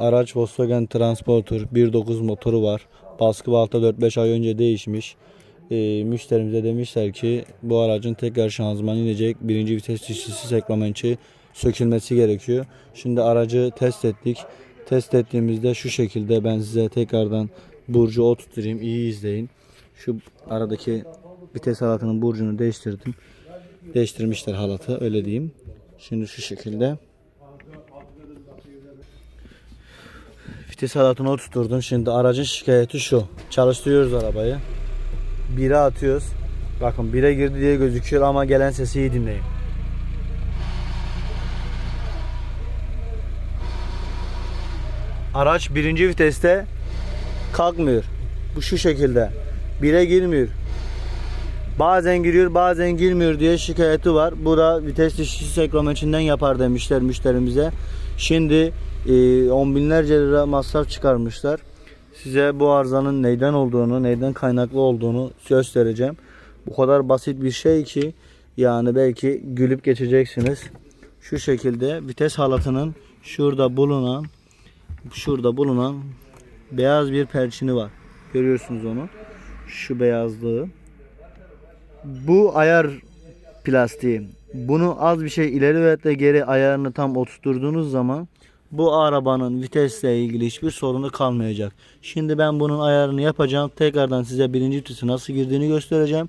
Araç Volkswagen Transporter 1.9 motoru var. Baskı balta 4-5 ay önce değişmiş. Ee, müşterimize demişler ki bu aracın tekrar şanzımanı inecek. Birinci vites dişlisi seklemençi sökülmesi gerekiyor. Şimdi aracı test ettik. Test ettiğimizde şu şekilde ben size tekrardan burcu oturtayım. İyi izleyin. Şu aradaki vites halatının burcunu değiştirdim. Değiştirmişler halatı öyle diyeyim. Şimdi şu şekilde. Vites halatını oturturdum. Şimdi aracın şikayeti şu. Çalıştırıyoruz arabayı. Bire atıyoruz. Bakın bire girdi diye gözüküyor ama gelen sesi iyi dinleyin. Araç birinci viteste kalkmıyor. Bu şu şekilde. Bire girmiyor. Bazen giriyor bazen girmiyor diye şikayeti var. Bu da vites dişlisi sekromeçinden yapar demişler müşterimize. Şimdi e, on binlerce lira masraf çıkarmışlar. Size bu arızanın neyden olduğunu, neyden kaynaklı olduğunu göstereceğim. Bu kadar basit bir şey ki yani belki gülüp geçeceksiniz. Şu şekilde vites halatının şurada bulunan şurada bulunan beyaz bir perçini var. Görüyorsunuz onu. Şu beyazlığı. Bu ayar plastiği. Bunu az bir şey ileri ve de geri ayarını tam oturtturduğunuz zaman bu arabanın vitesle ilgili hiçbir sorunu kalmayacak. Şimdi ben bunun ayarını yapacağım. Tekrardan size birinci vitesi nasıl girdiğini göstereceğim.